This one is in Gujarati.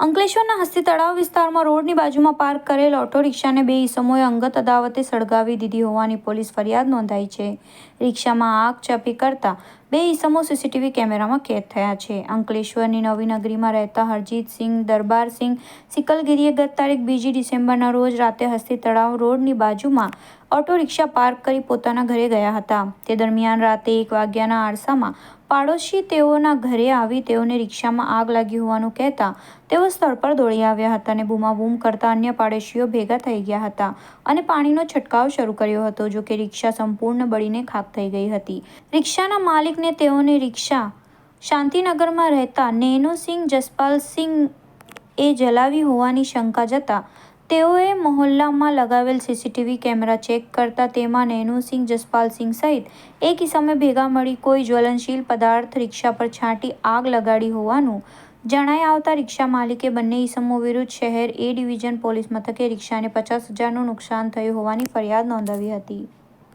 અંકલેશ્વરના હસ્તી તળાવ વિસ્તારમાં રોડની બાજુમાં પાર્ક કરેલ ઓટો રિક્ષાને બે ઈસમોએ અંગત અદાવતે સળગાવી દીધી હોવાની પોલીસ ફરિયાદ નોંધાઈ છે. રિક્ષામાં આગ ચાપી કરતા બે ઈસમો સીસીટીવી કેમેરામાં કેદ થયા છે. અંકલેશ્વરની નવીનગરીમાં રહેતા હરજીતસિંહ દરબારસિંહ સિકલગીરીએ ગત તારીખ બીજી ડિસેમ્બરના રોજ રાતે હસ્તી તળાવ રોડની બાજુમાં ઓટો રિક્ષા પાર્ક કરી પોતાના ઘરે ગયા હતા. તે દરમિયાન રાતે એક વાગ્યાના આરસામાં પાડોશી તેઓના ઘરે આવી તેઓને રિક્ષામાં આગ લાગી હોવાનું કહેતા તેઓ સ્થળ પર દોડી આવ્યા હતા અને બૂમાબૂમ કરતા અન્ય પાડોશીઓ ભેગા થઈ ગયા હતા અને પાણીનો છંટકાવ શરૂ કર્યો હતો જો કે રિક્ષા સંપૂર્ણ બળીને ખાક થઈ ગઈ હતી. રિક્ષાના માલિકને તેઓની રિક્ષા. શાંતિનગરમાં રહેતા નેનુસિંહ જસપાલસિંહ એ જલાવી હોવાની શંકા જતા તેઓએ મોહલ્લામાં લગાવેલ સીસીટીવી કેમેરા ચેક કરતા તેમાં નેનુસિંહ જસપાલસિંહ સહિત એક ઇસમે ભેગા મળી કોઈ જ્વલનશીલ પદાર્થ રિક્ષા પર છાંટી આગ લગાડી હોવાનું જણાય આવતા રિક્ષા માલિકે બંને ઇસમો વિરુદ્ધ શહેર એ ડિવિઝન પોલીસ મથકે રિક્ષાને પચાસ હજારનું નુકસાન થયું હોવાની ફરિયાદ નોંધાવી હતી.